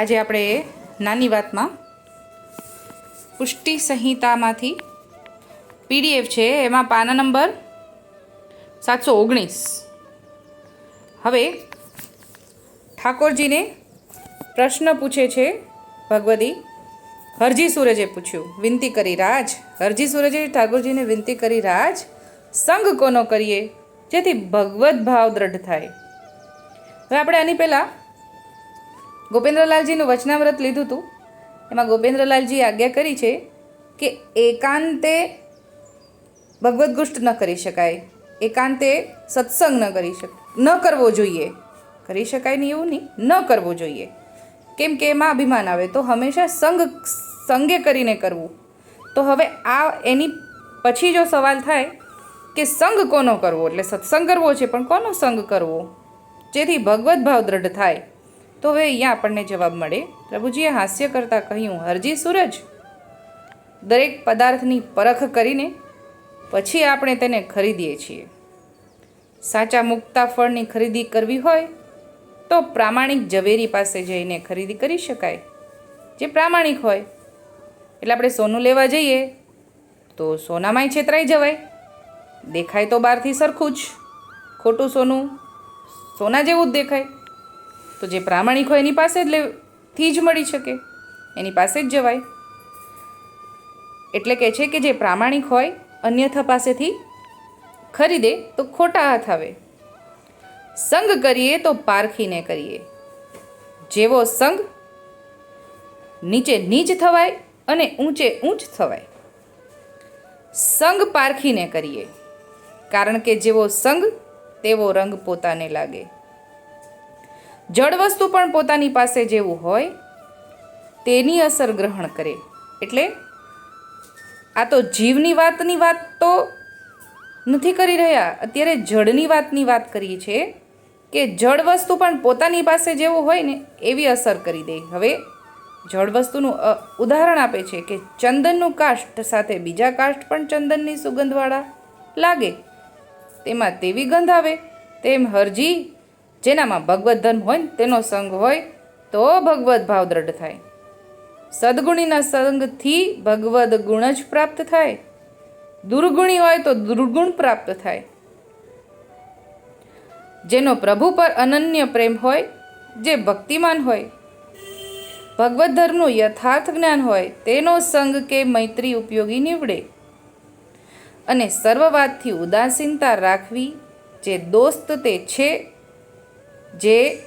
આજે આપણે નાની વાતમાં પુષ્ટિ સંહિતામાંથી પીડીએફ છે, એમાં પાના નંબર સાતસો ઓગણીસ. હવે ઠાકોરજીને પ્રશ્ન પૂછે છે, ભગવતી, હરજી સૂરજે પૂછ્યું, વિનંતી કરી રાજ, હરજી સૂરજે ઠાકોરજીને વિનંતી કરી રાજ સંગ કોનો કરીએ, જેથી ભગવદ્ ભાવ દ્રઢ થાય. હવે આપણે આની પહેલાં ગોપેન્દ્રલાલજીનું વચનાવ્રત લીધું હતું. એમાં ગોપેન્દ્રલાલજીએ આજ્ઞા કરી છે કે એકાંતે ભગવદ્ ગુષ્ટ ન કરી શકાય. એકાંતે સત્સંગ ન કરી શક, ન કરવો જોઈએ. કરી શકાય નહીં એવું નહીં, ન કરવો જોઈએ. કેમ કે એમાં અભિમાન આવે. તો હંમેશા સંગ, સંગે કરીને કરવું. તો હવે આ એની પછી જો સવાલ થાય કે સંગ કોનો કરવો? એટલે સત્સંગ કરવો છે, પણ કોનો સંગ કરવો? જેથી ભગવદ્ ભાવ દ્રઢ થાય. તો હવે અહીંયા આપણને જવાબ મળે. પ્રભુજીએ હાસ્ય કરતાં કહ્યું, હરજી સૂરજ. દરેક પદાર્થની પરખ કરીને પછી આપણે તેને ખરીદીએ છીએ. સાચા મુક્તા ફળની ખરીદી કરવી હોય તો પ્રામાણિક ઝવેરી પાસે જઈને ખરીદી કરી શકાય. જે પ્રામાણિક હોય. એટલે આપણે સોનું લેવા જઈએ તો સોનામાંય છેતરાઈ જવાય. દેખાય તો બહારથી સરખું જ. ખોટું સોનું સોના જેવું જ દેખાય. તો જે પ્રામાણિક હોય એની પાસે જ લેથી જ મળી શકે. એની પાસે જ જવાય. એટલે કે છે કે જે પ્રામાણિક હોય અન્યથા પાસેથી ખરીદે તો ખોટા હાથ આવે. સંગ કરીએ તો પારખીને કરીએ. જેવો સંગ નીચે નીચ થવાય અને ઊંચે ઊંચ થવાય. સંગ પારખીને કરીએ. કારણ કે જેવો સંગ, તેવો રંગ પોતાને લાગે. જળ વસ્તુ પણ પોતાની પાસે જેવું હોય, તેની અસર ગ્રહણ કરે. એટલે આ તો જીવની વાતની વાત તો નથી કરી રહ્યા. અત્યારે જળની વાતની વાત કરીએ છીએ કે જળ વસ્તુ પણ પોતાની પાસે જેવું હોય ને એવી અસર કરી દે. હવે જળ વસ્તુનું ઉદાહરણ આપે છે કે ચંદનનું કાષ્ઠ સાથે બીજા કાષ્ઠ પણ ચંદનની સુગંધવાળા લાગે. તેમાં તેવી ગંધ આવે. તેમ હરજી જેનામાં ભગવત ધર્મ હોય ને તેનો સંગ હોય, તો ભગવદ્ ભાવ દ્રઢ થાય. સદગુણીના સંગથી ભગવદ્ ગુણ જ પ્રાપ્ત થાય. દુર્ગુણી હોય તો દુર્ગુણ પ્રાપ્ત થાય. જેનો પ્રભુ પર અનન્ય પ્રેમ હોય, જે ભક્તિમાન હોય. ભગવદ્ ધર્મનું યથાર્થ જ્ઞાન હોય, તેનો સંગ કે મૈત્રી ઉપયોગી નીવડે. અને સર્વવાતથી ઉદાસીનતા રાખવી, જે દોસ્ત તે છે જે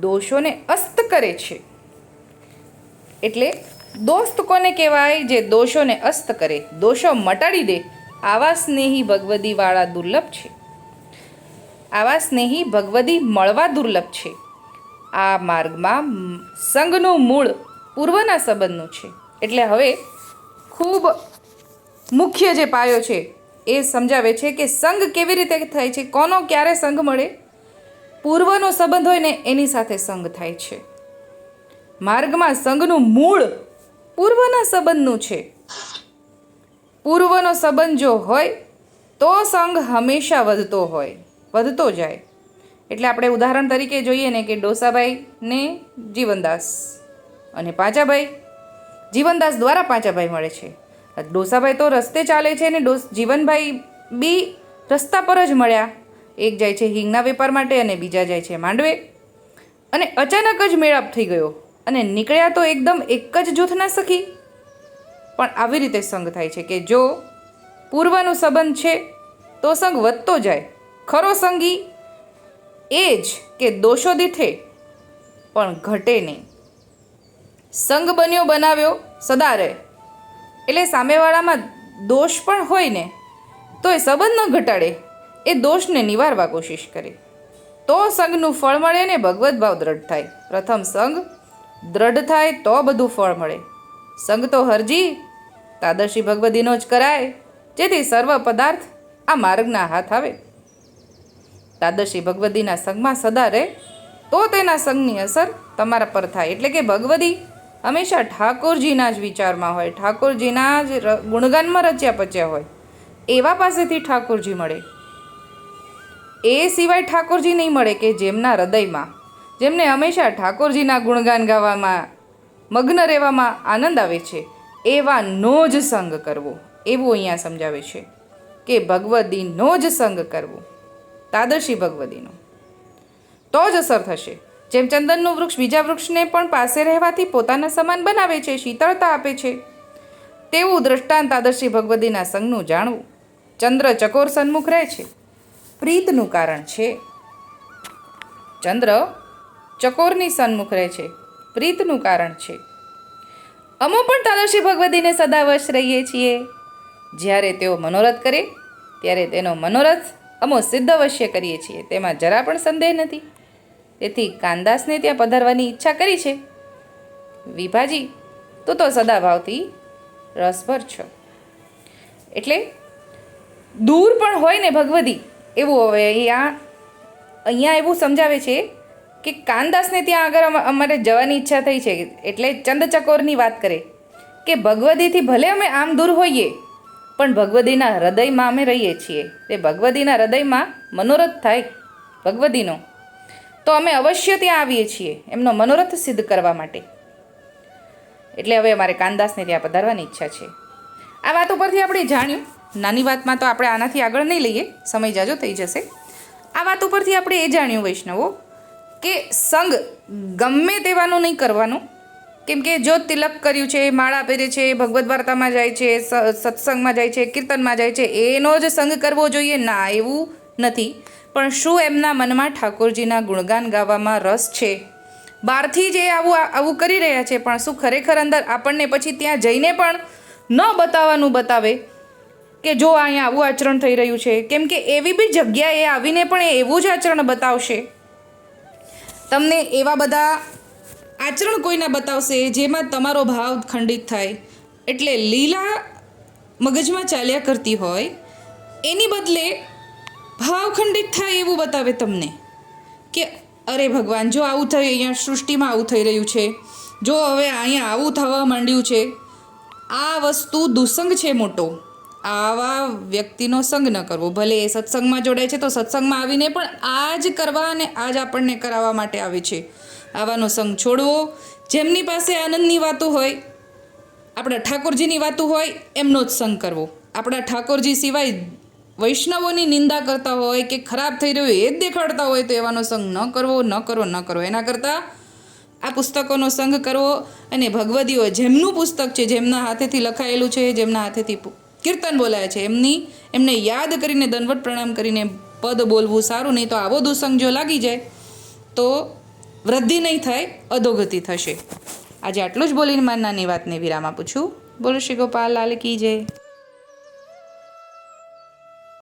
દોષોને અસ્ત કરે છે. એટલે દોસ્ત કોને કહેવાય? જે દોષોને અસ્ત કરે. દોષો મટાડી દે. આવા સ્નેહી ભગવદીવાળા દુર્લભ છે. આવા સ્નેહી ભગવદી મળવા દુર્લભ છે. આ માર્ગમાં સંઘનું મૂળ પૂર્વના સંબંધનું છે. એટલે હવે ખૂબ મુખ્ય જે પાયો છે એ સમજાવે છે કે સંઘ કેવી રીતે થાય છે? કોનો, ક્યારે સંઘ મળે? પૂર્વનો સંબંધ હોય ને એની સાથે સંગ થાય છે. માર્ગમાં સંગનું મૂળ પૂર્વના સંબંધનું છે. પૂર્વનો સંબંધ જો હોય, તો સંગ હંમેશા વધતો હોય, વધતો જાય. એટલે આપણે ઉદાહરણ તરીકે જોઈએ ને કે ડોસાભાઈ ને જીવનદાસ અને પાંચાભાઈ. જીવનદાસ દ્વારા પાંચાભાઈ મળે છે. ડોસાભાઈ તો રસ્તે ચાલે છે ને ડોસ જીવનભાઈ બી રસ્તા પર જ મળ્યા. એક જાય છે હિંગના વેપાર માટે અને બીજા જાય છે માંડવે. અને અચાનક જ મેળાપ થઈ ગયો અને નીકળ્યા તો એકદમ એક જ જૂથના સખી પણ આવી રીતે સંગ થાય છે કે જો પૂર્વનો સંબંધ છે તો સંગ વધતો જાય. ખરો સંગી? એ જ કે દોષો દીઠે, પણ ઘટે નહીં. સંગ બન્યો બનાવ્યો સદા રહે એટલે સામેવાળામાં દોષ પણ હોય ને, તો એ સંબંધ ન ઘટાડે. એ દોષને નિવારવા કોશિશ કરે. તો સંઘનું ફળ મળે ને ભગવદ્ ભાવ દ્રઢ થાય. પ્રથમ સંગ દ્રઢ થાય તો બધું ફળ મળે. સંગ તો હરજી, તાદર્શી ભગવદીનો જ કરાય. જેથી સર્વ પદાર્થ આ માર્ગના હાથ આવે. તાદર્શી ભગવદીના સંઘમાં સદા રહે, તો તેના સંઘની અસર તમારા પર થાય. એટલે કે ભગવદી હંમેશા ઠાકોરજીના જ વિચારમાં હોય. ઠાકોરજીના જ ગુણગાનમાં રચ્યા પચ્યા હોય. એવા પાસેથી ઠાકોરજી મળે. એ સિવાય ઠાકોરજી નહીં મળે કે જેમના હૃદયમાં. જેમને હંમેશા ઠાકોરજીના ગુણગાન ગાવામાં, મગ્ન રહેવામાં આનંદ આવે છે એવાનો જ સંગ કરવો. એવું અહીંયા સમજાવે છે કે ભગવદીનો જ સંગ કરવો. તાદર્શી ભગવદીનો. તો જ અસર થશે. જેમ ચંદનનું વૃક્ષ બીજા વૃક્ષને પણ પાસે રહેવાથી પોતાના સમાન બનાવે છે, શીતળતા આપે છે, તેવું દ્રષ્ટાંત આદર્શી ભગવદીના સંગનું જાણવું. ચંદ્ર ચકોર સન્મુખ રહે છે. પ્રીતનું કારણ છે. ચંદ્ર ચકોરની સન્મુખ રહે છે. પ્રીતનું કારણ છે. અમો પણ તાદર્શી ભગવતીને સદા વશ રહીએ છીએ. જ્યારે તેઓ મનોરથ કરે, ત્યારે તેનો મનોરથ અમો સિદ્ધ અવશ્ય કરીએ છીએ. તેમાં જરા પણ સંદેહ નથી. તેથી કાનદાસને ત્યાં પધારવાની ઈચ્છા કરી છે. વિભાજી, તું તો સદાભાવથી રસભર છો. એટલે દૂર પણ હોય ને ભગવદી એવું હવે અહીંયા અહીંયા એવું સમજાવે છે કે કાનદાસને ત્યાં આગળ અમ- અમારે જવાની ઈચ્છા થઈ છે. એટલે ચંદચકોરની વાત કરે કે ભગવદીથી ભલે અમે આમ દૂર હોઈએ, પણ ભગવદીના હૃદયમાં અમે રહીએ છીએ. તે ભગવદીના હૃદયમાં મનોરથ થાય ભગવદીનો. તો અમે અવશ્ય ત્યાં આવીએ છીએ એમનો મનોરથ સિદ્ધ કરવા માટે. એટલે હવે અમારે કાનદાસને ત્યાં પધારવાની ઈચ્છા છે. આ વાત ઉપરથી આપણે જાણ્યું નાની વાતમાં તો આપણે આનાથી આગળ નહીં લઈએ, સમય જાજો, થઈ જશે. આ વાત ઉપરથી આપણે એ જાણ્યું વૈષ્ણવો, કે સંગ ગમે તેવાનું નહીં કરવાનું. કેમ કે જો તિલક કર્યું છે, માળા પહેરે છે, ભગવદ્ વાર્તામાં જાય છે સત્સંગમાં જાય છે, કીર્તનમાં જાય છે, એનો જ સંગ કરવો જોઈએ? ના, એવું નથી. પણ શું એમના મનમાં ઠાકોરજીના ગુણગાન ગાવામાં રસ છે? બહારથી જે આવું આવું કરી રહ્યા છે, પણ શું ખરેખર અંદર આપણને પછી ત્યાં જઈને પણ ન બતાવવાનું બતાવે? કે જો અહીંયા આવું આચરણ થઈ રહ્યું છે, કેમ કે એવી બી જગ્યાએ આવીને પણ એ એવું જ આચરણ બતાવશે. તમને એવા બધા આચરણ કોઈના બતાવશે જેમાં તમારો ભાવ ખંડિત થાય. એટલે લીલા મગજમાં ચાલ્યા કરતી હોય, એની બદલે ભાવ ખંડિત થાય એવું બતાવે તમને. કે અરે ભગવાન, જો આવું થઈ, અહીંયા સૃષ્ટિમાં આવું થઈ રહ્યું છે. જો હવે અહીંયા આવું થવા માંડ્યું છે. આ વસ્તુ દુસંગ છે મોટો. આવા વ્યક્તિનો સંગ ન કરવો. ભલે એ સત્સંગમાં જોડાય છે, તો સત્સંગમાં આવીને પણ આ જ કરવા અને આ જ આપણને કરાવવા માટે આવે છે. આવાનો સંગ છોડવો. જેમની પાસે આનંદની વાતો હોય, આપણા ઠાકોરજીની વાતો હોય, એમનો જ સંગ કરવો. આપણા ઠાકોરજી સિવાય વૈષ્ણવોની નિંદા કરતા હોય કે ખરાબ થઈ રહ્યું એ જ દેખાડતા હોય, તો એવાનો સંગ ન કરવો ન કરવો ન કરવો. એના કરતાં આ પુસ્તકોનો સંગ કરવો અને ભગવદીઓ જેમનું પુસ્તક છે, જેમના હાથેથી લખાયેલું છે, જેમના હાથેથી કીર્તન બોલાય છે. એમની, એમને યાદ કરીને દંડવટ પ્રણામ કરીને પદ બોલવું સારું, નહીં તો આવો દુસંગ જો લાગી જાય, તો વૃદ્ધિ નહીં થાય, અધોગતિ થશે. આજે આટલું જ બોલીને મારી નાની વાતને વિરામ આપું છું. બોલો શ્રી ગોપાલ, લાલ કી જય.